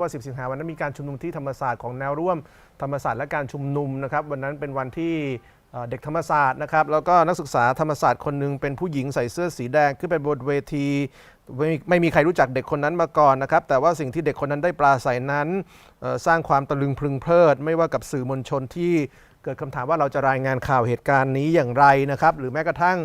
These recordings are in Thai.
ว่า 10 สิงหาวันนั้นมีการชุมนุมที่ธรรมศาสตร์ของแนวร่วมธรรมศาสตร์และการชุมนุมนะครับ วันนั้นเป็นวันที่เอ่อเด็กธรรมศาสตร์นะครับ แล้วก็นักศึกษาธรรมศาสตร์คนหนึ่งเป็นผู้หญิงใส่เสื้อสีแดงขึ้นไปบนเวที ไม่ไม่มีใครรู้จักเด็กคนนั้นมาก่อนนะครับ แต่ว่าสิ่งที่เด็กคนนั้นได้ปราศัยนั้นเอ่อสร้างความตะลึงพรึงเพลิด ไม่ว่ากับสื่อมวลชนที่เกิดคำถามว่าเราจะรายงานข่าวเหตุการณ์นี้อย่างไรนะครับ หรือแม้กระทั่ง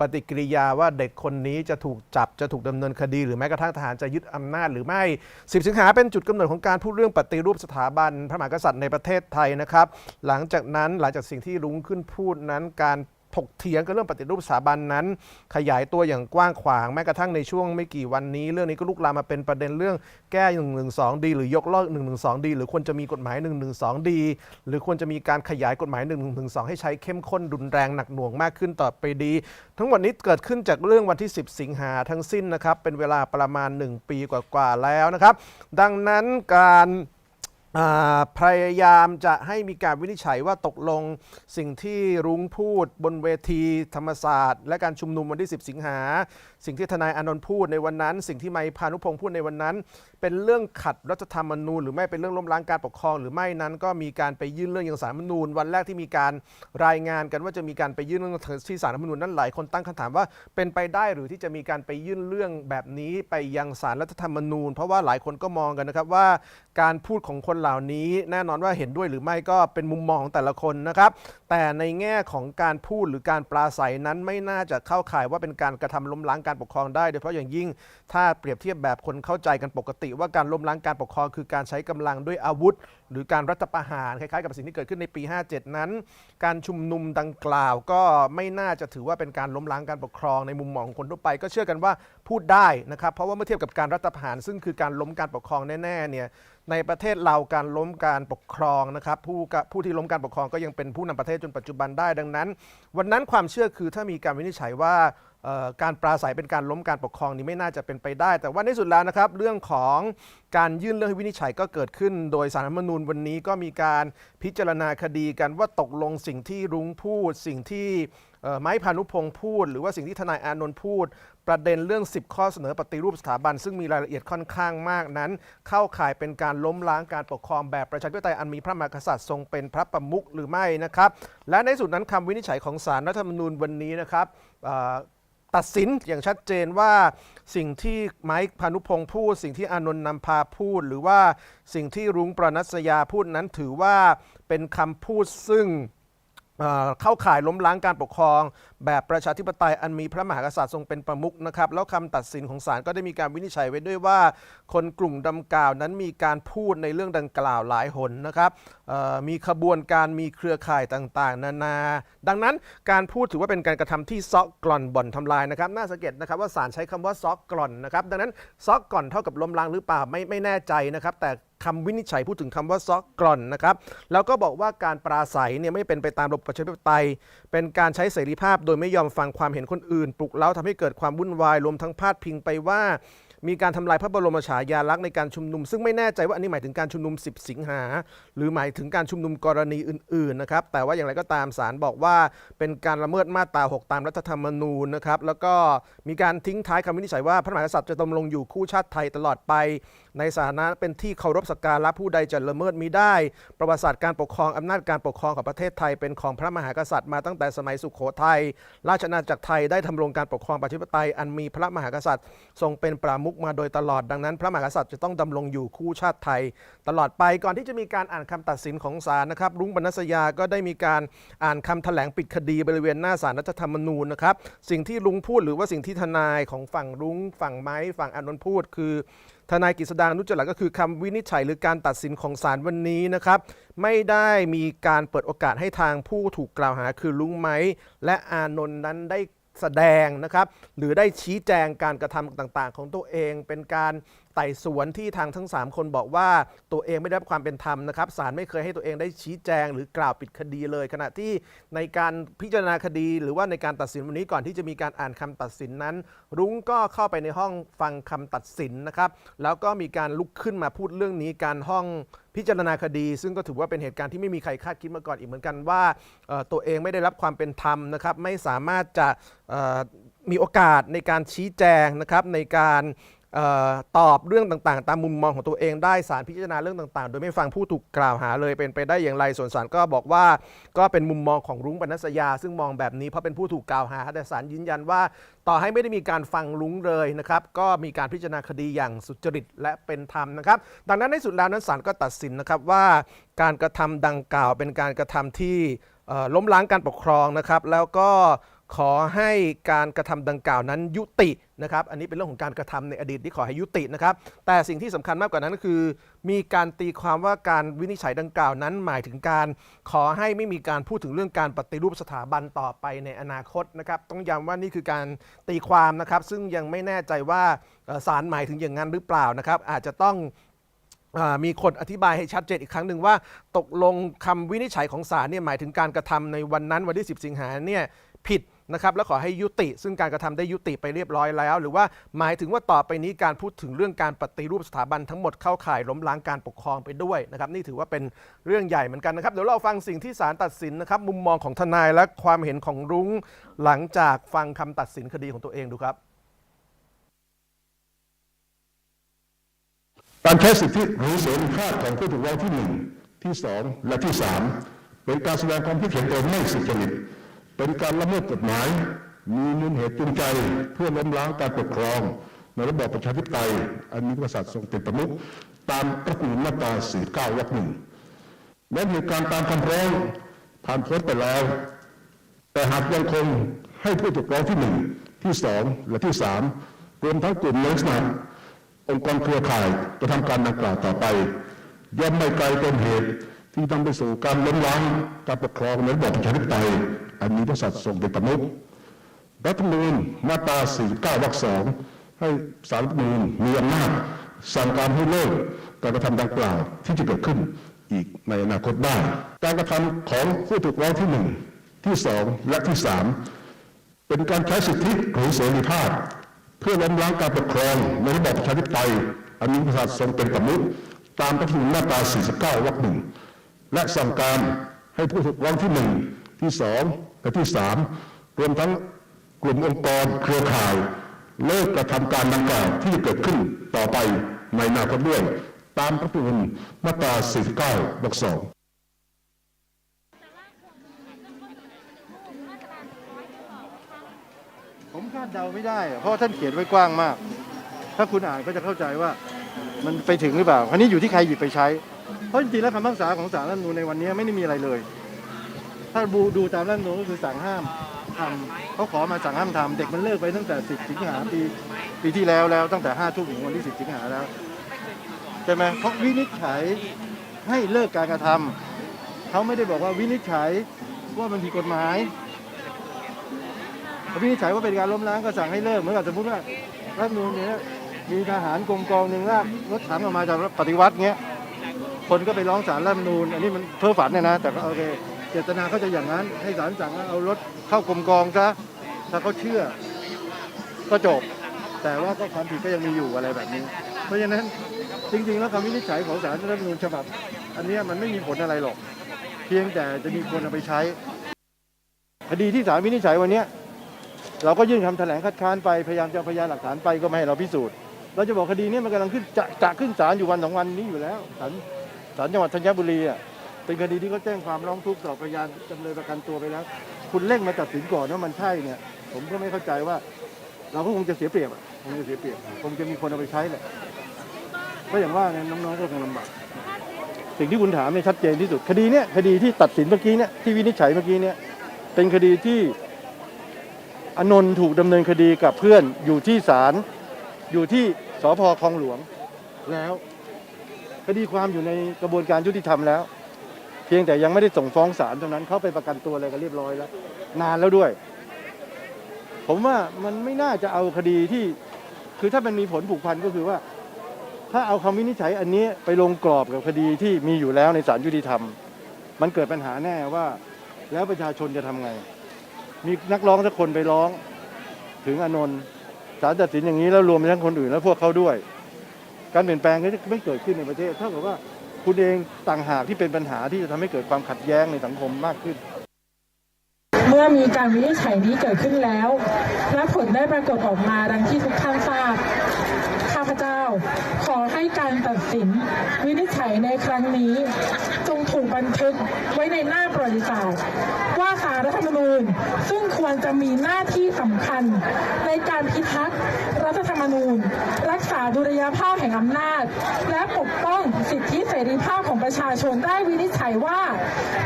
ปฏิกิริยาว่าเด็กคนนี้จะถูกจับจะถูกดำเนินคดี หรือแม้กระทั่งทหารจะยึดอำนาจหรือไม่ 10 สิงหาเป็นจุดกำเนิดของการพูดเรื่องปฏิรูปสถาบันพระมหากษัตริย์ในประเทศไทยนะครับ หลังจากนั้นหลังจากสิ่งที่ลุงขึ้นพูดนั้นการ ถกเถียงกันเรื่องปฏิรูปสถาบันนั้น ขยายตัวอย่างกว้างขวางแม้กระทั่งในช่วงไม่กี่วันนี้ เรื่องนี้ก็ลุกลามมาเป็นประเด็นเรื่องแก้1นึดีหรือยกเลิก1นึดีหรือควรจะมีกฎหมาย1นึดีหรือควรจะมีการขยายกฎหมาย1นึให้ใช้เข้มข้นรุนแรงหนักหน่วงมากขึ้นต่อไปดี ทั้งหมดนี้เกิดขึ้นจากเรื่องวันที่ 10 สิงหาทั้งสิ้นนะครับเป็นเวลาประมาณ 1 ปีกว่าๆแล้วนะครับ ดังนั้นการ พยายามจะให้มีการวินิจฉัยว่าตกลงสิ่งที่รุ้งพูดบนเวทีธรรมศาสตร์ และการชุมนุมวันที่ 10 สิงหา สิ่งที่ทนายอนนท์พูดในวันนั้น สิ่งที่ไมพานุพงศ์พูดในวันนั้น เป็นเรื่องขัดรัฐธรรมนูญ หรือไม่เป็นเรื่องล้มล้างการปกครอง หรือไม่นั้นก็มีการไปยื่นเรื่องยังสารรัฐธรรมนูญ วันแรกที่มีการรายงานกันว่าจะมีการไปยื่นเรื่องที่สารรัฐธรรมนูญนั้นหลายคนตั้งคำถามว่าเป็นไปได้หรือที่จะมีการไปยื่นเรื่องแบบนี้ไปยังสารรัฐธรรมนูญ เพราะว่าหลายคนก็มองกันนะครับว่า การพูดของคนเหล่านี้แน่นอนว่าเห็นด้วยหรือไม่ก็เป็นมุมมองของแต่ละคนนะครับ แต่ในแง่ของการพูดหรือการปราศัยนั้นไม่น่าจะเข้าข่ายว่าเป็นการกระทำล้มล้างการปกครองได้โดยเฉพาะอย่างยิ่งถ้าเปรียบเทียบแบบคนเข้าใจกันปกติว่าการล้มล้างการปกครองคือการใช้กำลังด้วยอาวุธ หรือการรัฐประหารคล้ายๆ กับสิ่งที่เกิดขึ้นในปี 57 นั้น การชุมนุมดังกล่าวก็ไม่น่าจะถือว่าเป็นการล้มล้างการปกครองในมุมมองของคนทั่วไป ก็เชื่อกันว่าพูดได้นะครับเพราะว่าเมื่อเทียบกับการรัฐประหาร ซึ่งคือการล้มการปกครองแน่ๆเนี่ยในประเทศเราการล้มการปกครองนะครับผู้ผู้ที่ล้มการปกครองก็ยังเป็นผู้นำประเทศจนปัจจุบันได้ดังนั้น วันนั้นความเชื่อคือถ้ามีการวินิจฉัยว่า การปราศัยเป็นการล้มการปกครองนี้ไม่น่าจะเป็นไปได้ แต่ว่าในสุดแล้วนะครับ เรื่องของการยื่นเรื่องให้วินิจฉัยก็เกิดขึ้น โดยสารรัฐมนูญวันนี้ก็มีการพิจารณาคดีกันว่าตกลงสิ่งที่รุ้งพูด สิ่งที่ไม้พานุพงศ์พูด หรือว่าสิ่งที่ทนายอานนท์พูด ประเด็นเรื่อง 10 ข้อเสนอปฏิรูปสถาบัน ซึ่งมีรายละเอียดค่อนข้างมากนั้น เข้าข่ายเป็นการล้มล้างการปกครองแบบประชาธิปไตยอันมีพระมหากษัตริย์ทรงเป็นพระประมุขหรือไม่นะครับ และในสุดนั้นคำวินิจฉัยของศาลรัฐธรรมนูญวันนี้นะครับ ตัดสินอย่างชัดเจนว่าสิ่งที่ไมค์พานุพงศ์พูด สิ่งที่อานนท์นำพาพูด หรือว่าสิ่งที่รุ้งปรนัสยาพูดนั้นถือว่าเป็นคำพูดซึ่งเข้าข่ายล้มล้างการปกครอง แบบประชาธิปไตยอันมีพระมหากษัตริย์ทรงเป็นประมุขนะครับ แล้วคำตัดสินของศาลก็ได้มีการวินิจฉัยไว้ด้วยว่า คนกลุ่มดังกล่าวนั้นมีการพูดในเรื่องดังกล่าวหลายหนนะครับมีขบวนการมีเครือข่ายต่างๆ นานา ดังนั้นการพูดถือว่าเป็นการกระทำที่ซอกกล่อนบ่อนทำลายนะครับน่าสังเกตนะครับว่าศาลใช้คำว่าซอกกล่อนนะครับดังนั้นซอกกล่อนเท่ากับล้มล้างหรือเปล่าไม่ไม่แน่ใจนะครับ แต่คำวินิจฉัยพูดถึงคำว่าซอกกล่อนนะครับ แล้วก็บอกว่าการปราศัยเนี่ยไม่เป็นไปตามระบบประชาธิปไตย เป็นการใช้เสรีภาพโดยไม่ยอมฟังความเห็นคนอื่น ปลุกเร้าทำให้เกิดความวุ่นวายรวมทั้งพาดพิงไปว่า มีการทำลายพระบรมฉายาลักษณ์ในการชุมนุม ซึ่งไม่แน่ใจว่าอันนี้หมายถึงการชุมนุม 10 สิงหา หรือหมายถึงการชุมนุมกรณีอื่นๆนะครับแต่ว่าอย่างไรก็ตามศาลบอกว่า เป็นการละเมิดมาตรา 6 ตามรัฐธรรมนูญนะครับแล้วก็มีการทิ้งท้ายคำวินิจฉัยว่าพระมหากษัตริย์จะดำรงอยู่คู่ชาติไทยตลอดไป ในสถานะเป็นที่เคารพสักการะผู้ใดจะละเมิดมิได้ ประวัติศาสตร์การปกครองอำนาจการปกครองของประเทศไทยเป็นของพระมหากษัตริย์มาตั้งแต่สมัยสุขโขทัยราชอาณาจักรไทยได้ทำรงการปกครองประชาธิปไตยอันมีพระมหากษัตริย์ ทรงเป็นประมุขมาโดยตลอดดังนั้น พระมหากษัตริย์จะต้องดำรงอยู่คู่ชาติไทย ตลอดไปก่อนที่จะมีการอ่านคำตัดสินของศาลนะครับรุ้งบรรณสยาก็ได้มีการอ่านคำแถลงปิดคดีบริเวณหน้าศาลรัฐธรรมนูญนะครับสิ่งที่รุ้งพูดหรือว่าสิ่งที่ทนายของฝั่งรุ้งฝั่งไม้ฝั่งอานนท์พูดคือ ทนายกฤษดานุจจลักก็คือคำวินิจฉัยหรือการตัดสินของศาลวันนี้นะครับ ไม่ได้มีการเปิดโอกาสให้ทางผู้ถูกกล่าวหาคือลุงไม้และอานนท์นั้นได้แสดงนะครับ หรือได้ชี้แจงการกระทำต่างๆ ของตัวเองเป็นการ ไต่สวนที่ทางทั้ง 3 คนบอกว่าตัวเองไม่ได้รับความเป็นธรรมนะครับศาลไม่เคยให้ตัวเองได้ชี้แจง หรือกล่าวปิดคดีเลย ขณะที่ในการพิจารณาคดี หรือว่าในการตัดสินวันนี้ก่อนที่จะมีการอ่านคำตัดสินนั้น รุ้งก็เข้าไปในห้องฟังคำตัดสินนะครับแล้วก็มีการลุกขึ้นมาพูดเรื่องนี้การห้องพิจารณาคดี ซึ่งก็ถือว่าเป็นเหตุการณ์ที่ไม่มีใครคาดคิดมาก่อนอีกเหมือนกันว่าตัวเองไม่ได้รับความเป็นธรรมนะครับไม่สามารถจะมีโอกาสในการชี้แจงนะครับในการ ตอบเรื่องต่างๆ ตามมุมมองของตัวเองได้ศาลพิจารณาเรื่องต่างๆ โดยไม่ฟังผู้ถูกกล่าวหาเลยเป็นไปได้อย่างไรส่วนศาลก็บอกว่า ก็เป็นมุมมองของรุ้งปนัสยา ซึ่งมองแบบนี้เพราะเป็นผู้ถูกกล่าวหา แต่ศาลยืนยันว่า ต่อให้ไม่ได้มีการฟังรุ้งเลยนะครับก็มีการพิจารณาคดีอย่างสุจริตและเป็นธรรมนะครับ ดังนั้นในสุดแล้วนั้นศาลก็ตัดสินนะครับว่าการกระทำดังกล่าวเป็นการกระทำที่ล้มล้างการปกครองนะครับ แล้วก็ ขอให้การกระทำดังกล่าวนั้นยุตินะครับ อันนี้เป็นเรื่องของการกระทำในอดีตที่ขอให้ยุตินะครับ แต่สิ่งที่สำคัญมากกว่านั้นก็คือ มีการตีความว่าการวินิจฉัยดังกล่าวนั้น หมายถึงการ ขอให้ไม่มีการพูดถึงเรื่องการปฏิรูปสถาบันต่อไปในอนาคตนะครับ ต้องย้ำว่านี่คือการตีความนะครับ ซึ่งยังไม่แน่ใจว่าเอ่อศาลหมายถึงอย่างนั้นหรือเปล่านะครับ อาจจะต้องมีคนอธิบายให้ชัดเจนอีกครั้งหนึ่งว่า ตกลงคำวินิจฉัยของศาลเนี่ยหมายถึงการกระทำในวันนั้นวันที่ 10 สิงหาเนี่ยผิด นะครับแล้วขอให้ยุติ ซึ่งการกระทำได้ยุติไปเรียบร้อยแล้ว หรือว่าหมายถึงว่าต่อไปนี้การพูดถึงเรื่องการปฏิรูปสถาบันทั้งหมดเข้าข่ายล้มล้างการปกครองไปด้วยนะครับนี่ถือว่าเป็นเรื่องใหญ่เหมือนกันนะครับเดี๋ยวเราฟังสิ่งที่ศาลตัดสินนะครับมุมมองของทนายและความเห็นของรุ้งหลังจากฟังคำตัดสินคดีของตัวเองดูครับการใช้สิทธิหรือเสรีภาพของผู้ถูกร้องที่หนึ่งที่สองและที่สามเป็นการแสดงความคิดเห็นโดยไม่สุจริต เป็นการละเมิดกฎหมาย มีมูลเหตุจูงใจเพื่อล้มล้างการปกครอง ในระบอบประชาธิปไตย อันมีพระกษัตริย์ทรงเป็นประมุขตามรัฐธรรมนูญมาตรา49วรรคหนึ่งและเหตุการณ์ตามคำร้องผ่านพ้นไปแล้ว แต่หากยังคงให้ผู้ถูกร้องที่หนึ่งที่สองและที่สามรวมทั้งกลุ่มในลักษณะองค์กรเครือข่ายกระทำการดังกล่าวต่อไปย่อมไม่ไกลเป็นเหตุ ที่นำไปสู่การล้มล้างการปกครองในระบอบประชาธิปไตยอันมีพระกษัตว์ทรงเป็นประมุขรัฐธรรมนูญมาตรา 49 วรรคสองให้สารรัฐธรรมนูญมีอำนาจสั่งการให้เลิกการกระทำดังกล่าวที่จะเกิดขึ้นอีกในอนาคตได้ การกระทำของผู้ถูกร้องที่หนึ่งที่สองและที่สามเป็นการใช้สิทธิหรือเสรีภาพ เพื่อล้มล้างการปกครองในระบอบประชาธิปไตยอันมีพระกษัตว์ทรงเป็นประมุขตามรัฐธรรมนูญมาตรา 49 วรรคหนึ่ง และสั่งการให้ผู้ถูกร้องที่หนึ่งที่สองและที่สามรวมทั้งกลุ่มองค์กรเครือข่ายเลิกกระทำการดังกล่าวที่จะเกิดขึ้นต่อไปในอนาคตด้วย ตามรัฐธรรมนูญมาตรา 49วรรคสองผมคาดเดาไม่ได้ เพราะท่านเขียนไว้กว้างมาก ถ้าคุณอ่านก็จะเข้าใจว่ามันไปถึงหรือเปล่า อันนี้อยู่ที่ใครหยิบไปใช้ เพราะจริงๆแล้วคำพิพากษาของศาลรัฐธรรมนูญในวันนี้ไม่ได้มีอะไรเลย ถ้าดูดูตามรัฐธรรมนูญก็คือสั่งห้ามทำเขาขอมาสั่งห้ามทำเด็กมันเลิกไปตั้งแต่ 10 สิงหาปีปีที่แล้วแล้วตั้งแต่5ทุ่มถึงวันที่ 10 สิงหาแล้วใช่ไหมเพราะวินิจฉัยให้เลิกการกระทำเขาไม่ได้บอกว่าวินิจฉัยว่ามันผิดกฎหมายวินิจฉัยว่าเป็นการล้มล้างก็สั่งให้เลิกเหมือนกับสมมติว่ารัฐธรรมนูญเนี้ยมีทหารกรมกองหนึ่งลากรถถังออกมาจากปฏิวัติเงี้ย คนก็ไปร้องศาลรัฐธรรมนูญอันนี้มันเพ้อฝันเนี่ยนะ แต่ก็โอเคเจตนาเขาจะอย่างนั้น ให้ศาลสั่งว่าเอารถเข้ากรมกองซะถ้าเขาเชื่อ ก็จบ แต่ว่าก็ความผิดก็ยังมีอยู่อะไรแบบนี้ เพราะฉะนั้นจริง ๆ แล้วคำวินิจฉัยของศาลรัฐธรรมนูญฉบับ อันนี้มันไม่มีผลอะไรหรอก เพียงแต่จะมีคนเอาไปใช้คดีที่ศาลวินิจฉัยวันเนี้ยเราก็ยื่นคำแถลงคัดค้านไปพยายามจะพยานหลักฐานไปก็ไม่ให้เราพิสูจน์เราจะบอกคดีนี้มันกำลังขึ้นจะจะขึ้นศาลอยู่วันสองวันนี้อยู่แล้วศาล ศาลจังหวัดธัญบุรีอะเป็นคดีที่เขาแจ้งความร้องทุกข์ต่อพยานจำเลยประกันตัวไปแล้ว คุณเร่งมาตัดสินก่อนว่ามันใช่เนี่ย ผมก็ไม่เข้าใจว่า เราก็คงจะเสียเปรียบอะคงจะเสียเปรียบคงจะมีคนเอาไปใช้แหละก็อย่างว่าเนี่ยน้องๆก็คงลำบากสิ่งที่คุณถามเนี่ยชัดเจนที่สุด คดีเนี่ยคดีที่ตัดสินเมื่อกี้เนี่ยที่วินิจฉัยเมื่อกี้เนี่ยเป็นคดีที่อนนท์ถูกดำเนินคดีกับเพื่อนอยู่ที่ศาลอยู่ที่สพคลองหลวงแล้ว คดีความอยู่ในกระบวนการยุติธรรมแล้ว เพียงแต่ยังไม่ได้ส่งฟ้องศาลตรงนั้นเขาไปประกันตัวอะไรกันเรียบร้อยแล้ว นานแล้วด้วย ผมว่ามันไม่น่าจะเอาคดีที่คือถ้ามันมีผลผูกพันก็คือว่า ถ้าเอาคำวินิจฉัยอันนี้ไปลงกรอบกับคดีที่มีอยู่แล้วในศาลยุติธรรม มันเกิดปัญหาแน่ว่า แล้วประชาชนจะทำไง มีนักร้องสักคนไปร้อง ถึงอนนท์ศาลตัดสินอย่างนี้แล้วรวมไปทั้งคนอื่น แล้วพวกเขาด้วย การเปลี่ยนแปลงก็จะไม่เกิดขึ้นในประเทศเท่ากับว่าคุณเองต่างหากที่เป็นปัญหาที่จะทำให้เกิดความขัดแย้งในสังคมมากขึ้น เมื่อมีการวินิจฉัยนี้เกิดขึ้นแล้ว และผลได้ปรากฏออกมาดังที่ทุกท่านทราบ เจ้า ขอให้การตัดสิน วินิจฉัยในครั้งนี้ จงถูกบันทึกไว้ในหน้าประวัติศาสตร์ว่าสารรัฐธรรมนูญซึ่งควรจะมีหน้าที่สำคัญ ในการพิทักษ์รัฐธรรมนูญ รักษาดุลยภาพแห่งอำนาจ และปกป้องสิทธิเสรีภาพของประชาชนได้วินิจฉัยว่า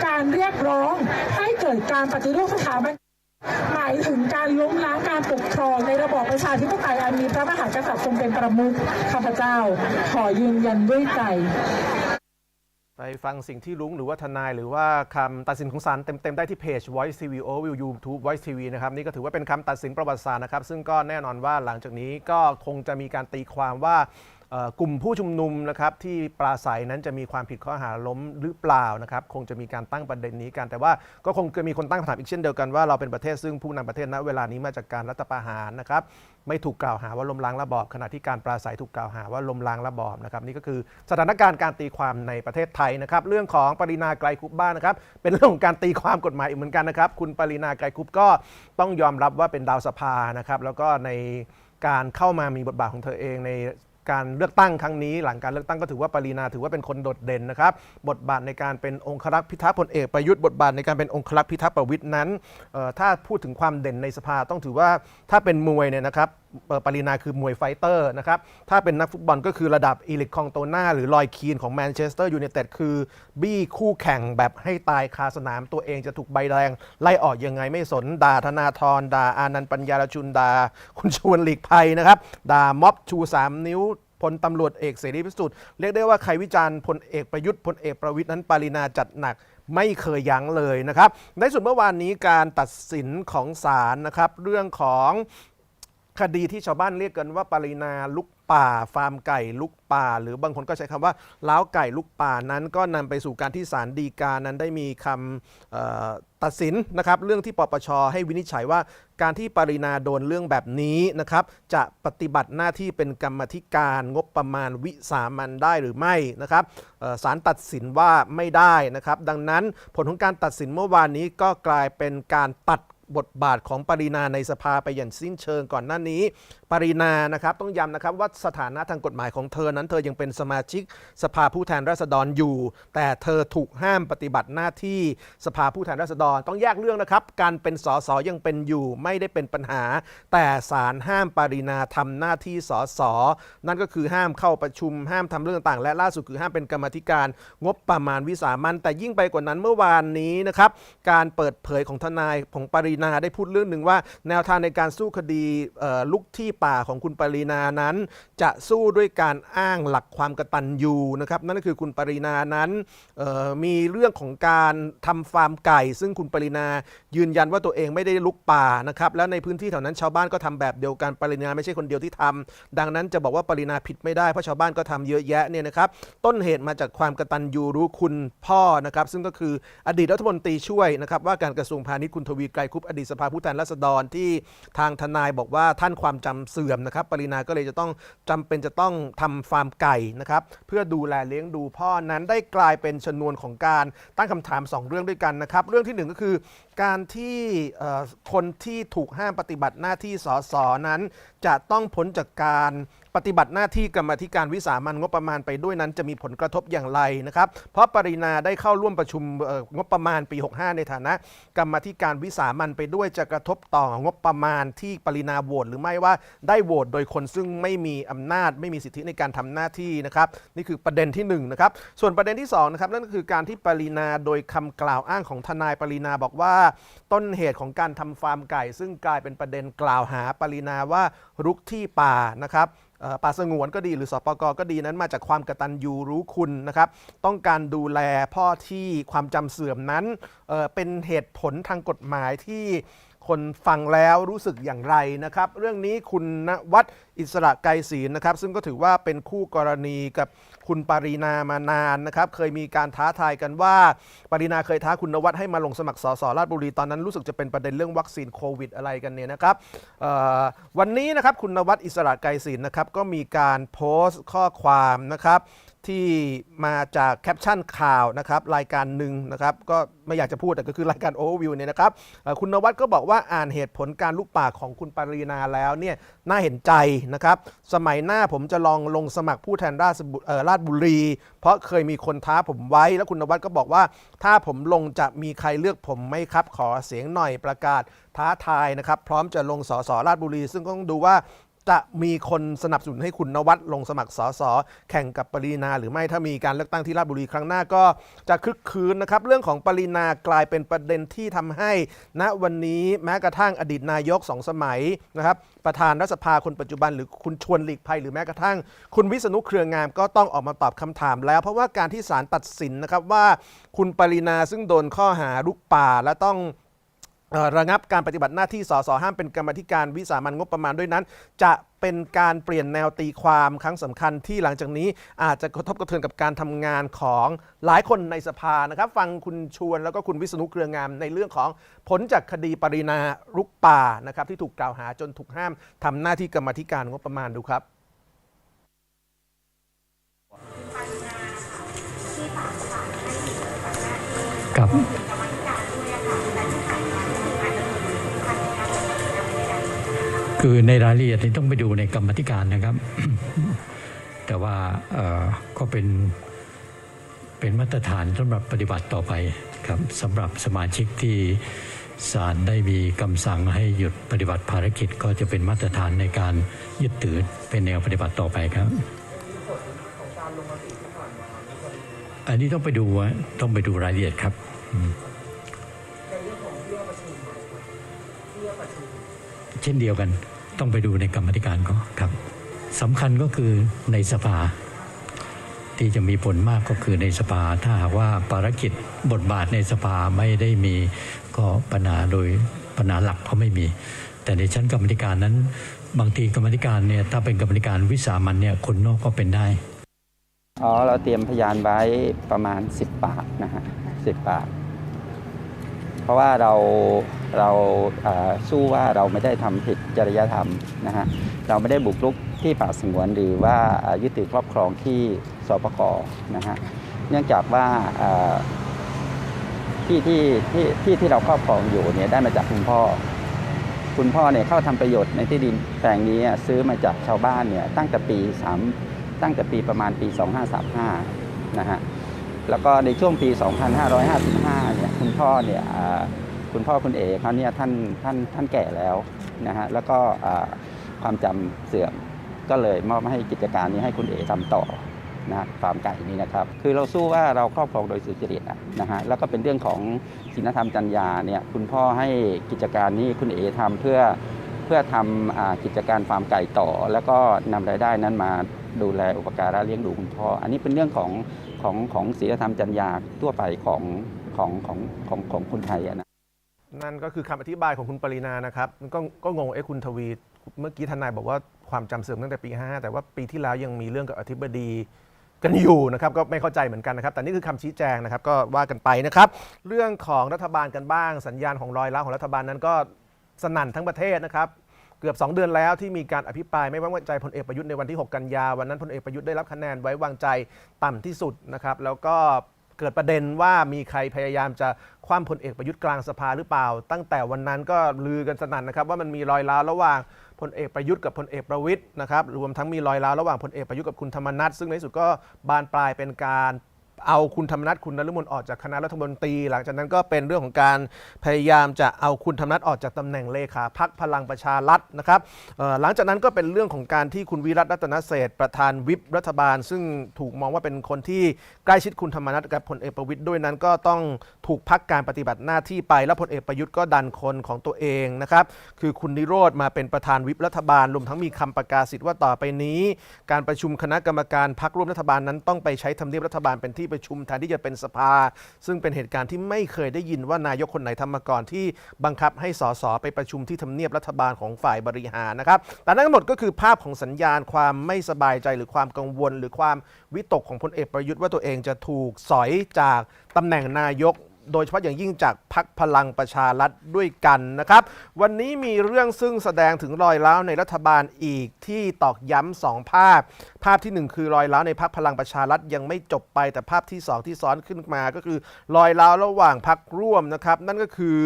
การเรียกร้องให้เกิดการปฏิรูปสถาบัน ยถึงการล้มล้างการปกครองในระบอบประชาธิปไตยอันมีพระมหากษัตริย์ทรงเป็นประมุขข้าพเจ้า ขอยืนยันด้วยใจไปฟังสิ่งที่ลุงหรือว่าทนาย หรือว่าคำตัดสินของศาลเต็ม ๆ ได้ที่เพจ Voice TV o v i w YouTube Voice TV นะครับ นี่ก็ถือว่าเป็นคำตัดสินประวัติศาสตร์นะครับ ซึ่งก็แน่นอนว่าหลังจากนี้ก็คงจะมีการตีความว่า กลุ่มผู้ชุมนุมนะครับที่ปราศัยนั้นจะมีความผิดข้อหาล้มหรือเปล่านะครับคงจะมีการตั้งประเด็นนี้กันแต่ว่าก็คงจะมีคนตั้งคำถามอีกเช่นเดียวกันว่าเราเป็นประเทศซึ่งผู้นำประเทศณเวลานี้มาจากการรัฐประหารนะครับไม่ถูกกล่าวหาว่าล้มล้างระบอบขณะที่การปราศัยถูกกล่าวหาว่าล้มล้างระบอบนะครับนี่ก็คือสถานการณ์การตีความในประเทศไทยนะครับเรื่องของปรินาไกรคุปบ้านนะครับเป็นเรื่องของการตีความกฎหมายอีกเหมือนกันนะครับคุณปรินาไกรคุปก็ต้องยอมรับว่าเป็นดาวสภานะครับแล้วก็ในการเข้ามามีบทบาทของเธอเองใน การเลือกตั้งครั้งนี้ หลังการเลือกตั้งก็ถือว่าปรีนาถือว่าเป็นคนโดดเด่นนะครับ บทบาทในการเป็นองครักษ์พิทักษ์พลเอกประยุทธ์บทบาทในการเป็นองครักษ์พิทักษ์ประวิทย์นั้นถ้าพูดถึงความเด่นในสภาต้องถือว่าถ้าเป็นมวยเนี่ยนะครับปรีนาคือมวยไฟเตอร์นะครับ ถ้าเป็นนักฟุตบอลก็คือระดับอีลิกคองโตนาหรือลอยคีนของแมนเชสเตอร์ยูไนเต็ดคือ บี้คู่แข่งแบบให้ตายคาสนามตัวเองจะถูกใบแดงไล่ออกยังไงไม่สน ด่าธนาธรด่าอานันต์ปัญญารชุนด่าคุณชวนหลีกภัยนะครับ ด่าม็อบชูสามนิ้วพลตำรวจเอกเสรีพิสุทธิ์เรียกได้ว่าใครวิจารณ์พลเอกประยุทธ์พลเอกประวิทย์นั้นปารินาจัดหนักไม่เคยยั้งเลยนะครับ ในส่วนเมื่อวานนี้การตัดสินของศาลนะครับ เรื่องของ คดีที่ชาวบ้านเรียกกันว่าปรินาลุกป่า ฟาร์มไก่ลุกป่า หรือบางคนก็ใช้คำว่าล้าวไก่ลุกป่านั้น ก็นำไปสู่การที่ศาลฎีกานั้นได้มีคำเอ่อตัดสินนะครับเรื่องที่ปปชให้วินิจฉัยว่าการที่ปรินาโดนเรื่องแบบนี้นะครับจะปฏิบัติหน้าที่เป็นกรรมธิการงบประมาณวิสามันได้หรือไม่นะครับศาลตัดสินว่าไม่ได้นะครับ ดังนั้นผลของการตัดสินเมื่อวานนี้ก็กลายเป็นการตัด บทบาทของปรินาในสภาไปอย่างสิ้นเชิงก่อนหน้านี้ปรินานะครับต้องย้ำนะครับว่าสถานะทางกฎหมายของเธอนั้น เธอยังเป็นสมาชิกสภาผู้แทนราษฎรอยู่ แต่เธอถูกห้ามปฏิบัติหน้าที่สภาผู้แทนราษฎรต้องแยกเรื่องนะครับ การเป็นสสยังเป็นอยู่ไม่ได้เป็นปัญหา แต่ศาลห้ามปรินาทำหน้าที่สสนั่นก็คือห้ามเข้าประชุมห้ามทำเรื่องต่าง และล่าสุดคือห้ามเป็นกรรมธิการงบประมาณวิสามันแต่ยิ่งไปกว่านั้นเมื่อวานนี้นะครับการเปิดเผยของทนายของปรินาได้พูดเรื่องหนึ่งว่า แนวทางในการสู้คดีลุกที่ป่าของคุณปรินานั้น จะสู้ด้วยการอ้างหลักความกตัญญูนะครับนั่นก็คือคุณปรินานั้นมีเรื่องของการทำฟาร์มไก่ ซึ่งคุณปรินายืนยันว่าตัวเองไม่ได้ลุกป่านะครับแล้วในพื้นที่แถวนั้นชาวบ้านก็ทำแบบเดียวกันปรินาไม่ใช่คนเดียวที่ทำดังนั้นจะบอกว่าปรินาผิดไม่ได้เพราะชาวบ้านก็ทำเยอะแยะเนี่ยนะครับต้นเหตุมาจากความกตัญญูรู้คุณพ่อนะครับซึ่งก็คืออดีตรัฐมนตรีช่วยนะครับว่าการกระทรวงพาณิชย์คุณทวีไกรคุปอดีตสภาผู้แทนราษฎรที่ทางทนายบอกว่าท่านความจำเสื่อมนะครับ ปรินาก็เลยจะต้องจำเป็นจะต้องทำฟาร์มไก่นะครับ เพื่อดูแลเลี้ยงดูพ่อนั้นได้กลายเป็นชนวนของการตั้งคำถาม 2 เรื่องด้วยกันนะครับ เรื่องที่หนึ่งก็คือ การที่คนที่ถูกห้ามปฏิบัติหน้าที่สสนั้น จะต้องพ้นจากการ ปฏิบัติหน้าที่กรรมธิการวิสามันงบประมาณไปด้วยนั้นจะมีผลกระทบอย่างไรนะครับ เพราะปรินาได้เข้าร่วมประชุมงบประมาณปี 65 ในฐานะ กรรมธิการวิสามันไปด้วยจะกระทบต่องบประมาณที่ปรินาโหวตหรือไม่ว่าได้โหวตโดยคนซึ่งไม่มีอำนาจ ไม่มีสิทธิในการทำหน้าที่นะครับนี่คือประเด็นที่หนึ่งนะครับส่วนประเด็นที่สองนะครับนั่นก็คือการที่ปรินาโดยคำกล่าวอ้างของทนายปรินาบอกว่า ต้นเหตุของการทำฟาร์มไก่ ซึ่งกลายเป็นประเด็นกล่าวหาปรินาว่ารุกที่ป่านะครับ ป่าสงวนก็ดีหรือสปกก็ดีนั้นมาจากความกระตันยูรู้คุณนะครับต้องการดูแลพ่อที่ความจำเสื่อมนั้นเเป็นเหตุผลทางกฎหมายที่คนฟังแล้วรู้สึกอย่างไรนะครับ เรื่องนี้คุณณวัดอิสระไกรศรีนะครับ ซึ่งก็ถือว่าเป็นคู่กรณีกับ คุณปรินามานานนะครับเคยมีการท้าทายกันว่า ปรินาเคยท้าคุณนวัดให้มาลงสมัครสสราชบุรีตอนนั้นรู้สึกจะเป็นประเด็นเรื่องวัคซีนโควิดอะไรกันเนี่ยนะครับวันนี้นะครับคุณนวัดอิสระไกรศิลป์นะครับก็มีการโพสต์ข้อความนะครับ ที่มาจากแคปชั่นข่าวนะครับรายการหนึ่งนะครับก็ไม่อยากจะพูดแต่ก็คือรายการโอเวอร์วิวเนี่ยนะครับคุณนวัดก็บอกว่าอ่านเหตุผลการลุกป่าของคุณปรีนาแล้วเนี่ยน่าเห็นใจนะครับสมัยหน้าผมจะลองลงสมัครผู้แทนราชบุราชบุรี เพราะเคยมีคนท้าผมไว้ แล้วคุณนวัดก็บอกว่า ถ้าผมลงจะมีใครเลือกผมไหมครับ ขอเสียงหน่อยประกาศท้าทายนะครับพร้อมจะลงสสราชบุรี ซึ่งก็ต้องดูว่า จะมีคนสนับสนุนให้คุณนวัดลงสมัครสสแข่งกับปรีนาหรือไม่ถ้ามีการเลือกตั้งที่ราชบุรีครั้งหน้าก็จะคึกคืนนะครับ เรื่องของปรินากลายเป็นประเด็นที่ทำให้ ณวันนี้แม้กระทั่งอดีตนายกสองสมัยนะครับประธานรัฐสภาคนปัจจุบันหรือคุณชวนหลีกภัยหรือแม้กระทั่ง คุณวิษณุเครืองามก็ต้องออกมาตอบคำถามแล้ว เพราะว่าการที่ศาลตัดสินนะครับว่าคุณปรินาซึ่งโดนข้อหาลุกป่าและต้อง ระงับการปฏิบัติหน้าที่สสห้ามเป็นกรรมธิการวิสามันงบประมาณด้วยนั้น จะเป็นการเปลี่ยนแนวตีความครั้งสำคัญที่หลังจากนี้อาจจะกระทบกระเทือนกับการทำงานของหลายคนในสภานะครับ ฟังคุณชวนแล้วก็คุณวิษณุเครืองามในเรื่องของผลจากคดีปรินารุกป่านะครับที่ถูกกล่าวหาจนถูกห้ามทำหน้าที่กรรมธิการงบประมาณดูครับครับ คือในรายละเอียดนี่ต้องไปดูในกรรมธิการนะครับ แต่ว่าก็เป็นเป็นมาตรฐานสำหรับปฏิบัติต่อไปครับสำหรับสมาชิกที่ศาลได้มีคำสั่งให้หยุดปฏิบัติภารกิจก็จะเป็นมาตรฐานในการยึดถือเป็นแนวปฏิบัติต่อไปครับ อันนี้ต้องไปดูว่าต้องไปดูรายละเอียดครับ ช่นเดียวกัน ต้องไปดูในกรรมธิการก็ครับสำคัญก็คือในสภา ที่จะมีผลมากก็คือในสภา ถ้าหากว่าภารกิจบทบาทในสภาไม่ได้มีก็ปัญหาโดยปัญหาหลักก็ไม่มี แต่ในชั้นกรรมธิการนั้น บางทีกรรมธิการเนี่ยถ้าเป็นกรรมธิการวิสามันเนี่ยคนนอกก็เป็นได้อ๋อเราเตรียมพยานไว้ประมาณ 10 ปากนะฮะสิปาก เพราะว่าเราเราสู้ว่าเราไม่ได้ทำผิดจริยธรรมนะฮะเราไม่ได้บุกรุกที่ป่าสงวนหรือว่ายึดถือครอบครองที่สปกนะฮะเนื่องจากว่าที่ที่ที่ที่ที่เราครอบครองอยู่เนี่ยได้มาจากคุณพ่อ คุณพ่อเนี่ยเข้าทำประโยชน์ในที่ดินแปลงนี้ซื้อมาจากชาวบ้านเนี่ยตั้งแต่ปี 3 ตั้งแต่ปีประมาณปี 2535นะฮะ แล้วก็ในช่วงปี 2555 เนี่ยคุณพ่อเนี่ยคุณพ่อคุณเอกเขาเนี่ยท่านท่านท่านแก่แล้วนะฮะแล้วก็ความจำเสื่อมก็เลยมอบให้กิจการนี้ให้คุณเอกทำต่อนะฟาร์มไก่นี้นะครับ คือเราสู้ว่าเราครอบครองโดยสุจริตนะฮะแล้วก็เป็นเรื่องของศีลธรรมจรรยาเนี่ยคุณพ่อให้กิจการนี้คุณเอทำเพื่อเพื่อทำกิจการฟาร์มไก่ต่อ แล้วก็นำรายได้นั้นมาดูแลอุปการะเลี้ยงดูคุณพ่อ อันนี้เป็นเรื่องของ ของของศีลธรรมจรรยาทั่วไปของของของของของคนไทยนะ นั่นก็คือคำอธิบายของคุณปรินานะครับก็ก็งงเอ้คุณทวีเมื่อกี้ทนายบอกว่าความจำเสื่อมตั้งแต่ปี 55 แต่ว่าปีที่แล้วยังมีเรื่องกับอธิบดีกันอยู่นะครับก็ไม่เข้าใจเหมือนกันนะครับ แต่นี่คือคำชี้แจงนะครับก็ว่ากันไปนะครับ เรื่องของรัฐบาลกันบ้างสัญญาณของรอยร้าวของรัฐบาลนั้นก็สนั่นทั้งประเทศนะครับ เกือบ 2 เดือนแล้วที่มีการอภิปรายไม่ไว้วางใจพลเอกประยุทธ์ในวันที่ 6 กันยาวันนั้นพลเอกประยุทธ์ได้รับคะแนนไว้วางใจต่ำที่สุดนะครับแล้วก็เกิดประเด็นว่ามีใครพยายามจะคว่ำพลเอกประยุทธ์กลางสภาหรือเปล่า ตั้งแต่วันนั้นก็ลือกันสนั่นนะครับว่ามันมีรอยร้าวระหว่างพลเอกประยุทธ์กับพลเอกประวิทย์นะครับรวมทั้งมีรอยร้าวระหว่างพลเอกประยุทธ์กับคุณธรรมนัฐซึ่งในที่สุดก็บานปลายเป็นการ เอาคุณธรรมนัฐคุณนฤมลออกจากคณะรัฐมนตรี หลังจากนั้นก็เป็นเรื่องของการพยายามจะเอาคุณธรรมนัฐออกจากตำแหน่งเลขาพักพลังประชารัฐนะครับหลังจากนั้นก็เป็นเรื่องของการที่คุณวิรัตรัตนเศษประธานวิปรัฐบาล ซึ่งถูกมองว่าเป็นคนที่ใกล้ชิดคุณธรรมนัฐกับพลเอกประวิตยด้วยนั้นก็ต้องถูกพักการปฏิบัติหน้าที่ไป แล้วพลเอกประยุทธ์ก็ดันคนของตัวเองนะครับคือคุณนิโรธมาเป็นประธานวิปรัฐบาลรวมทั้งมีคำประกาศสิทธิ์ว่าต่อไปนี้ การประชุมคณะกรรมการพักร่วมรัฐบาลนั้นต้องไปใช้ทำเนียบรัฐบาลเป็นที่ประชุมแทนที่จะเป็นสภา ซึ่งเป็นเหตุการณ์ที่ไม่เคยได้ยินว่านายกคนไหนทำมาก่อนที่บังคับให้สสไปประชุมที่ทำเนียบรัฐบาลของฝ่ายบริหารนะครับแต่ทั้งหมดก็คือภาพของสัญญาณความไม่สบายใจหรือความกังวล หรือความวิตกของพลเอกประยุทธ์ว่าตัวเองจะถูกสอยจากตำแหน่งนายก โดยเฉพาะอย่างยิ่งจากพักพลังประชารัฐด้วยกันนะครับ วันนี้มีเรื่องซึ่งแสดงถึงรอยร้าวในรัฐบาลอีกที่ตอกย้ำสองภาพ ภาพทีหนึ่1 คือรอยร้าวในพักพลังประชารัฐยังไม่จบไปแต่ภาพที่ 2 ที่ซ้อนขึ้นมาก็คือรอยร้าวระหว่างพักร่วมนะครับ นั่นก็คือ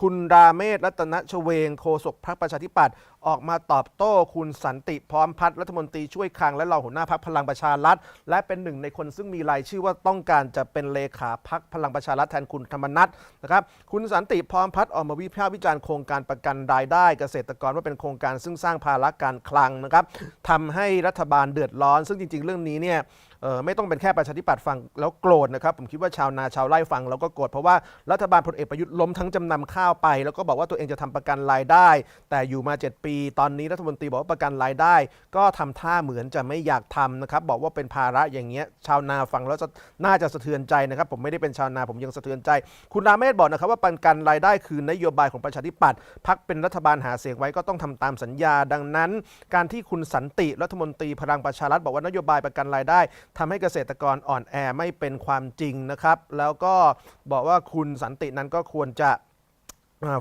คุณราเมศรัตนชเวงโฆษกพรรคประชาธิปัตย์ออกมาตอบโต้คุณสันติพร้อมพัฒรัฐมนตรีช่วยคลังและรองหัวหน้าพักพลังประชารัฐ และเป็นหนึ่งในคนซึ่งมีรายชื่อว่าต้องการจะเป็นเลขาพักพลังประชารัฐแทนคุณธรรมนัฐนะครับคุณสันติพร้อมพัฒน์ออกมาวิพากษ์วิจารณ์โครงการประกันรายได้เกษตรกรว่าเป็นโครงการซึ่งสร้างภาระการคลังนะครับทำให้รัฐบาลเดือดร้อน ซึ่งจริง ๆ เรื่องนี้เนี่ยเอ่อไม่ต้องเป็นแค่ประชาธิปัตย์ฟังแล้วโกรธนะครับ ผมคิดว่าชาวนาชาวไร่ฟังแล้วก็โกรธเพราะว่ารัฐบาลพลเอกประยุทธ์ล้มทั้งจำนำข้าวไป แล้วก็บอกว่าตัวเองจะทำประกันรายได้ แต่อยู่มา 7 ปี ตอนนี้รัฐมนตรีบอกว่าประกันรายได้ ก็ทำท่าเหมือนจะไม่อยากทำนะครับบอกว่าเป็นภาระอย่างเงี้ยชาวนาฟังแล้วจะน่าจะสะเทือนใจนะครับผมไม่ได้เป็นชาวนาผมยังสะเทือนใจ คุณราเมศบอกนะครับว่าประกันรายได้คือนโยบายของประชาธิปัตย์พักเป็นรัฐบาลหาเสียงไว้ก็ต้องทำตามสัญญา ดังนั้น การที่คุณสันติรัฐมนตรีพลังประชารัฐบอกว่านโยบายประกันรายได้ทำให้เกษตรกรอ่อนแอไม่เป็นความจริงนะครับ แล้วก็บอกว่าคุณสันตินั้นก็ควรจะ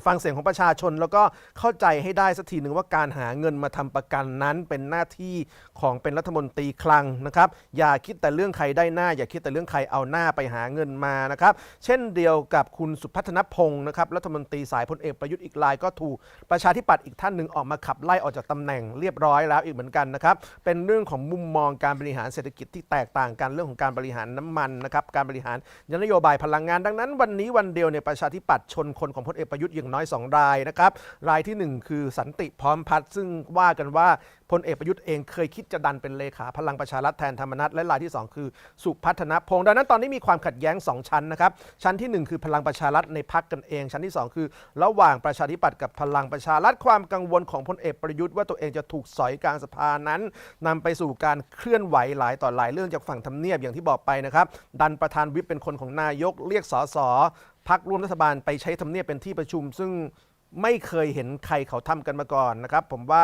ฟังเสียงของประชาชนแล้วก็เข้าใจให้ได้สักทีหนึ่งว่าการหาเงินมาทำประกันนั้นเป็นหน้าที่ของเป็นรัฐมนตรีคลังนะครับ อย่าคิดแต่เรื่องใครได้หน้า อย่าคิดแต่เรื่องใครเอาหน้าไปหาเงินมานะครับ เช่นเดียวกับคุณสุพัฒนพงศ์นะครับรัฐมนตรีสายพลเอกประยุทธ์อีกรายก็ถูกประชาธิปัตย์อีกท่านหนึ่งออกมาขับไล่ออกจากตำแหน่งเรียบร้อยแล้วอีกเหมือนกันนะครับเป็นเรื่องของมุมมองการบริหารเศรษฐกิจที่แตกต่างกันเรื่องของการบริหารน้ำมันนะครับการบริหารนโยบายพลังงานดังนั้น วันนี้วันเดียวเนี่ยประชาธิปัตย์ชนคนของพลเอกประยุทธ์อย่างน้อยสองรายนะครับ รายทีหนึ่1 คือสันติพร้อมพัฒน์ซึ่งว่ากันว่าพลเอกประยุทธ์เองเคยคิดจะดันเป็นเลขาพลังประชารัฐแทนธรรมนัฐและรายที่ 2 คือสุพัฒนพงศ์ดังนั้นตอนนี้มีความขัดแย้ง 2 ชั้นนะครับ ชั้นทีหนึ่1 คือพลังประชารัฐในพักกันเอง ชั้นที่ 2 คือ ระหว่างประชาธิปัตย์กับพลังประชารัฐความกังวลของพลเอกประยุทธ์ว่าตัวเองจะถูกสอยกลางสภานั้นนำไปสู่การเคลื่อนไหวหลายต่อหลายเรื่องจากฝั่งทำเนียบอย่างที่บอกไปนะครับดันประธานวิปเป็นคนของนายกเรียกสส พักร่วมรัฐบาลไปใช้ทำเนียบเป็นที่ประชุม ซึ่งไม่เคยเห็นใครเขาทำกันมาก่อนนะครับ ผมว่า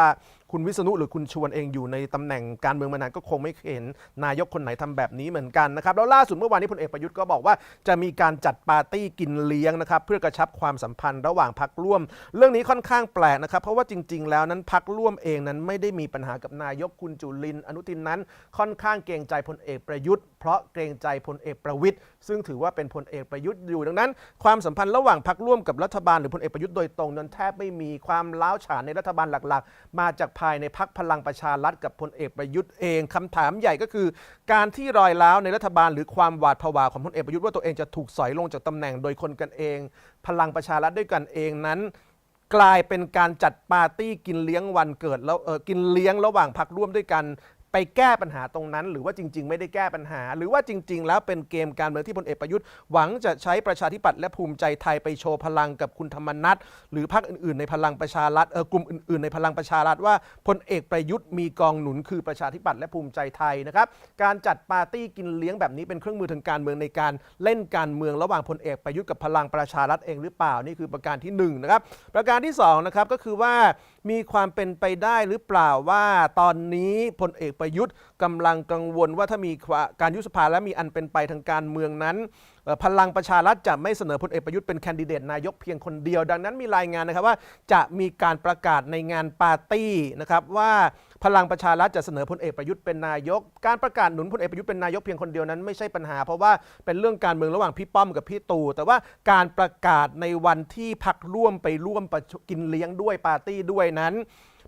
คุณวิษณุหรือคุณชวนเองอยู่ในตำแหน่งการเมืองมานานก็คงไม่เคยเห็นนายกคนไหนทำแบบนี้เหมือนกันนะครับ แล้วล่าสุดเมื่อวานนี้พลเอกประยุทธ์ก็บอกว่าจะมีการจัดปาร์ตี้กินเลี้ยงนะครับ เพื่อกระชับความสัมพันธ์ระหว่างพักร่วม เรื่องนี้ค่อนข้างแปลกนะครับ เพราะว่าจริง ๆ แล้วนั้นพักร่วมเองนั้นไม่ได้มีปัญหากับนายกคุณจุลิน อนุทินนั้น ค่อนข้างเกรงใจพลเอกประยุทธ์ เพราะเกรงใจพลเอกประวิทย์ซึ่งถือว่าเป็นพลเอกประยุทธ์อยู่ดังนั้น ความสัมพันธ์ระหว่างพักร่วมกับรัฐบาลหรือพลเอกประยุทธ์โดยตรงนั้นแทบไม่มีความล้าวฉานในรัฐบาลหลักๆ มาจากภายในพักพลังประชารัฐกับพลเอกประยุทธ์เองคำถามใหญ่ก็คือ การที่รอยร้าวในรัฐบาล หรือความหวาดผวาของพลเอกประยุทธ์ว่าตัวเองจะถูกสอยลงจากตำแหน่งโดยคนกันเอง พลังประชารัฐด้วยกันเองนั้นกลายเป็นการจัดปาร์ตี้กินเลี้ยงวันเกิดแล้วเออกินเลี้ยงระหว่างพักร่วมด้วยกัน ไปแก้ปัญหาตรงนั้น หรือว่าจริง ๆ ไม่ได้แก้ปัญหา หรือว่าจริง ๆ แล้วเป็นเกมการเมืองที่พลเอกประยุทธ์หวังจะใช้ประชาธิปัตย์และภูมิใจไทยไปโชว์พลังกับคุณธรรมนัฐหรือพรรคอื่นๆ ในพลังประชารัฐเออกลุ่มอื่น ๆ ในพลังประชารัฐว่าพลเอกประยุทธ์มีกองหนุนคือประชาธิปัตย์และภูมิใจไทยนะครับการจัดปาร์ตี้กินเลี้ยงแบบนี้เป็นเครื่องมือทางการเมืองในการเล่นการเมืองระหว่างพลเอกประยุทธ์กับพลังประชารัฐเองหรือเปล่านี่คือประการที่หนึ่งนะครับประการที่สองนะครับก็คือว่ามีความเป็นไปได้หรือเปล่าว่าตอนนี้พลเอกประยุทธ์กำลังกังวลว่าถ้ามีการยุบสภาและมีอันเป็นไปทางการเมืองนั้นพลังประชารัฐจะไม่เสนอพลเอกประยุทธ์เป็นแคนดิเดตนายกเพียงคนเดียว ดังนั้นมีรายงานนะครับว่าจะมีการประกาศในงานปาร์ตี้นะครับว่าพลังประชารัฐจะเสนอพลเอกประยุทธ์เป็นนายก การประกาศหนุนพลเอกประยุทธ์เป็นนายกเพียงคนเดียวนั้นไม่ใช่ปัญหา เพราะว่าเป็นเรื่องการเมืองระหว่างพี่ป้อมกับพี่ตู่แต่ว่าการประกาศในวันที่พักร่วมไปร่วมกินเลี้ยงด้วยปาร์ตี้ด้วยนั้น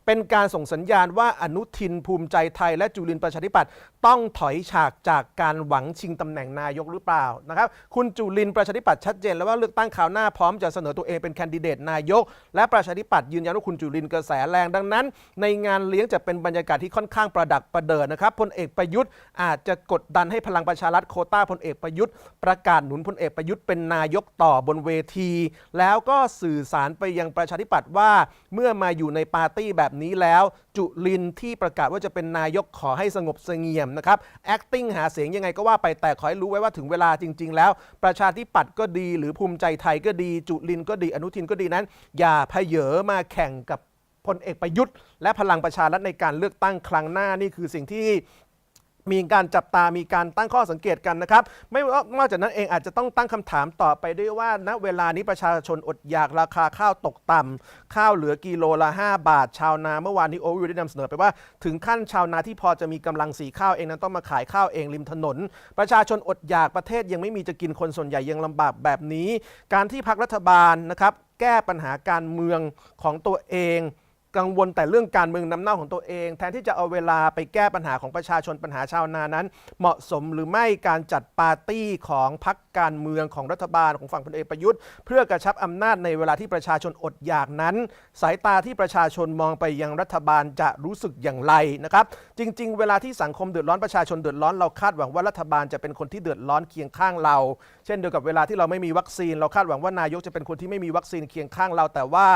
เป็นการส่งสัญญาณว่าอนุทินภูมิใจไทยและจุลินประชาธิปัตย์ต้องถอยฉากจากการหวังชิงตำแหน่งนายกหรือเปล่านะครับ คุณจุลินประชาธิปัตย์ชัดเจนแล้วว่าเลือกตั้งคราวหน้าพร้อมจะเสนอตัวเองเป็นแคนดิเดตนายก และประชาธิปัตย์ยืนยันว่าคุณจุลินกระแสแรงดังนั้น ในงานเลี้ยงจะเป็นบรรยากาศที่ค่อนข้างประดักประเดิดนะครับพลเอกประยุทธ์อาจจะกดดันให้พลังประชารัฐโคต้าพลเอกประยุทธ์ประกาศหนุนพลเอกประยุทธ์เป็นนายกต่อบนเวที แล้วก็สื่อสารไปยังประชาธิปัตย์ว่าเมื่อมาอยู่ในปาร์ตี้แบบนี้แล้ว จุลินที่ประกาศว่าจะเป็นนายกขอให้สงบเสงี่ยมนะครับ acting หาเสียงยังไงก็ว่าไปแต่ขอให้รู้ไว้ว่าถึงเวลาจริง ๆ แล้ว ประชาธิปัตย์ก็ดีหรือภูมิใจไทยก็ดี จุลินก็ดีอนุทินก็ดีนั้น อย่าพเยอมาแข่งกับพลเอกประยุทธ์และพลังประชารัฐในการเลือกตั้งครั้งหน้านี่คือสิ่งที่ มีการจับตา มีการตั้งข้อสังเกตกันนะครับ ไม่ว่านอกจากนั้นเองอาจจะต้องตั้งคำถามต่อไปด้วยว่า ณ เวลานี้ประชาชนอดอยากราคาข้าวตกต่ำข้าวเหลือกิโลละ 5 บาท ชาวนาเมื่อวานนี้โอวิวได้นำเสนอไปว่า ถึงขั้นชาวนาที่พอจะมีกำลังสีข้าวเองนั้นต้องมาขายข้าวเองริมถนน ประชาชนอดอยากประเทศยังไม่มีจะกินคนส่วนใหญ่ยังลำบากแบบนี้ การที่พักรัฐบาลนะครับแก้ปัญหาการเมืองของตัวเอง กังวลแต่เรื่องการเมืองน้ำเน่าของตัวเอง แทนที่จะเอาเวลาไปแก้ปัญหาของประชาชนปัญหาชาวนานั้น เหมาะสมหรือไม่การจัดปาร์ตี้ของพรรคการเมืองของรัฐบาลของฝั่งพลเอกประยุทธ์ เพื่อกระชับอำนาจในเวลาที่ประชาชนอดอยากนั้น สายตาที่ประชาชนมองไปยังรัฐบาลจะรู้สึกอย่างไรนะครับจริง ๆ เวลาที่สังคมเดือดร้อนประชาชนเดือดร้อนเราคาดหวังว่ารัฐบาลจะเป็นคนที่เดือดร้อนเคียงข้างเรา เช่นเดียวกับเวลาที่เราไม่มีวัคซีน เราคาดหวังว่านายกจะเป็นคนที่ไม่มีวัคซีนเคียงข้างเราแต่ว่า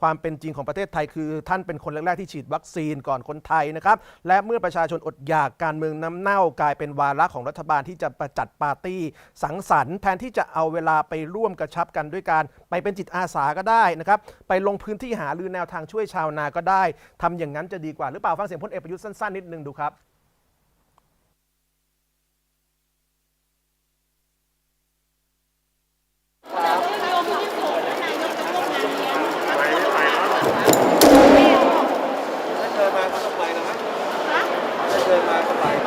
ความเป็นจริงของประเทศไทยคือ ท่านเป็นคนแรกๆที่ฉีดวัคซีนก่อนคนไทยนะครับ และเมื่อประชาชนอดอยากการเมืองน้ำเน่ากลายเป็นวาระของรัฐบาลที่จะประจัดปาร์ตี้ สังสรรค์แทนที่จะเอาเวลาไปร่วมกระชับกันด้วยการ ไปเป็นจิตอาสาก็ได้นะครับ ไปลงพื้นที่หารือแนวทางช่วยชาวนาก็ได้ทำอย่างนั้นจะดีกว่าหรือเปล่าฟังเสียงพลเอกประยุทธ์สั้นๆนิดนึงดูครับ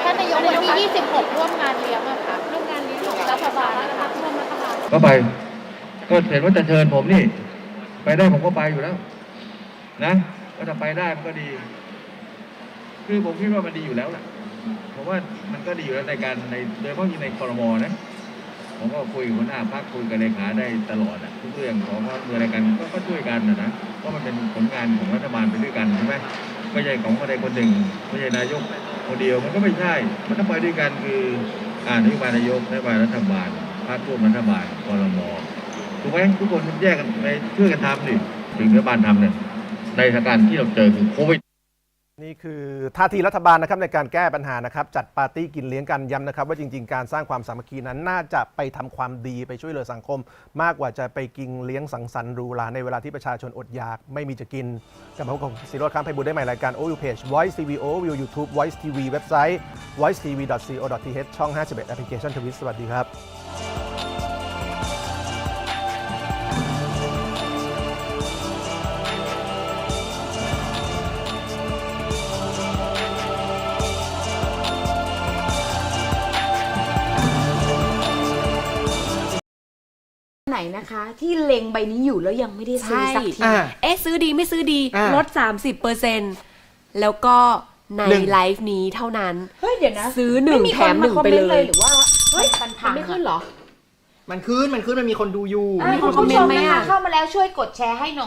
ท่านนายกวันที่ 26 ร่วมงานเลี้ยงอะค่ะ ร่วมงานเลี้ยงของรัฐบาลนะคะร่วมรัฐบาล ก็ไป ก็เห็นว่าจะเชิญผมนี่ ไปได้ผมก็ไปอยู่แล้ว นะก็ถ้าไปได้มันก็ดี คือผมคิดว่ามันดีอยู่แล้วแหละผมว่ามันก็ดีอยู่แล้วในการในโดยเฉพาะในคอรมอนะ ผมก็คุยกับหัวหน้าพักคุยกับเลขาได้ตลอดอะทุกเรื่องของว่าเมื่ออะไรกันก็ก็ช่วยกันนะนะเพราะมันเป็นผลงานของรัฐบาลไปด้วยกันใช่ไหมไม่ใช่ของคนใดคนหนึ่งไม่ใช่นายกคนเดียวมันก็ไม่ใช่ มันต้องไปด้วยกันคืออ่านนโยบายนายกนโยบายรัฐบาล พรรคร่วมรัฐบาลคอรมอถูกไหมทุกคนแยกกันไปช่วยกันทำดิถึงรัฐบาลทำเนี่ยในสถานการณ์ที่เราเจอคือโควิดนี่คือท่าทีรัฐบาลนะครับในการแก้ปัญหานะครับ จัดปาร์ตี้กินเลี้ยงกันย้ำนะครับ ว่าจริง ๆ การสร้างความสามัคคีนั้นน่าจะไปทำความดีไปช่วยเหลือสังคม มากกว่าจะไปกินเลี้ยงสังสรรค์รูหราในเวลาที่ประชาชนอดอยากไม่มีจะกินกลับมาพบกับสิโรธค้ามไพบูลย์ได้ใหม่รายการ OU Page Voice TV OU YouTube Voice TV เว็บไซต์ voicetv.co.th ช่อง 51แอปพลิเคชันทวิตสวัสดีครับ ไหนนะคะ ที่เล็งใบนี้อยู่แล้วยังไม่ได้ซื้อสักที อ่า เอ๊ะซื้อดีไม่ซื้อดีอ่าลด 30เปอร์เซ็นแล้วก็ในหนึ่ง ไลฟ์นี้เท่านั้น เฮ้ยเดี๋ยวนะซื้อหนึ่งไม่มีแถคนมหนึ่งาคอไปมเลนต์ยหรือว่าเฮ้ยมันพัมันงไม่ขึ้นเหรอมันขึ้นมันขึ้นมันมีคนดูอยู่ อะมีคนณผู้ชคอมเมนต์ไหมนะคะอะ เข้ามาแล้วช่วยกดแชร์ให้หน่อย